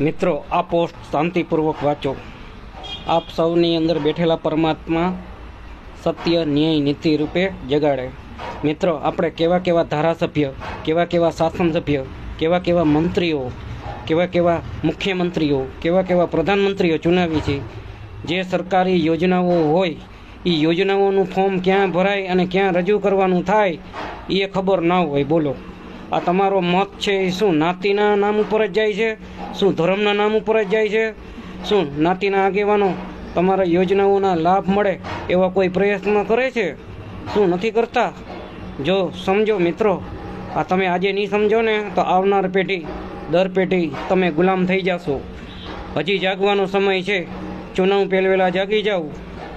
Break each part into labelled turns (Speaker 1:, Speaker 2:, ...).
Speaker 1: મિત્રો, આ પોસ્ટ શાંતિપૂર્વક વાંચો. આપ સૌની અંદર બેઠેલા પરમાત્મા સત્ય, ન્યાય, નીતિ રૂપે જગાડે. મિત્રો, આપણે કેવા કેવા ધારાસભ્ય, કેવા કેવા શાસનસભ્ય, કેવા કેવા મંત્રીઓ, કેવા કેવા મુખ્યમંત્રીઓ, કેવા કેવા પ્રધાનમંત્રીઓ ચુનાવી છે, જે સરકારી યોજનાઓ હોય, એ યોજનાઓનું ફોર્મ ક્યાં ભરાય અને ક્યાં રજૂ કરવાનું થાય, એ ખબર ના હોય, બોલો. આ તમારો મત છે એ શું નાતીના નામ ઉપર જ જાય છે? શું ધર્મના નામ ઉપર જ જાય છે? શું નાતીના આગેવાનો તમારા યોજનાઓના લાભ મળે એવા કોઈ પ્રયત્ન કરે છે? શું નથી કરતા? જો સમજો મિત્રો, આ તમે આજે નહીં સમજો ને, તો આવનાર પેઢી, દર પેઢી તમે ગુલામ થઈ જશો. હજી જાગવાનો સમય છે. ચુનાવ પહેલવેલા જાગી જાઓ.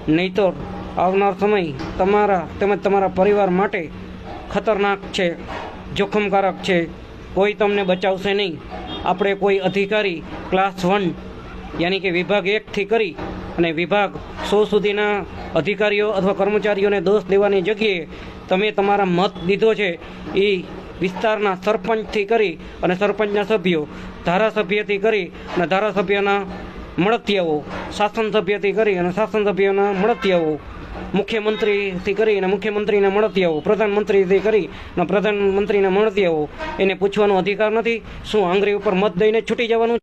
Speaker 1: નહીતર આવનાર સમય તમારા તેમજ તમારા પરિવાર માટે ખતરનાક છે. જોખમકારક છે. કોઈ તમને બચાવશે નહીં. આપણે કોઈ અધિકારી ક્લાસ વન યાની કે વિભાગ એકથી કરી અને વિભાગ સો સુધીના અધિકારીઓ અથવા કર્મચારીઓને દોષ દેવાની જગ્યાએ તમે તમારા મત દીધો છે, એ વિસ્તારના સરપંચથી કરી અને સરપંચના સભ્યો ધારાસભ્યથી કરી અને ધારાસભ્યના મળતિયાઓ શાસન સભ્યથી કરી અને શાસન સભ્યોના મળતિયાઓ મુખ્યમંત્રીથી કરી અને મળતી આવું, પ્રધાનમંત્રીથી કરી અને મળતી આવું, એને પૂછવાનો અધિકાર નથી. શું આંગળી ઉપર મત દઈને છૂટી જવાનું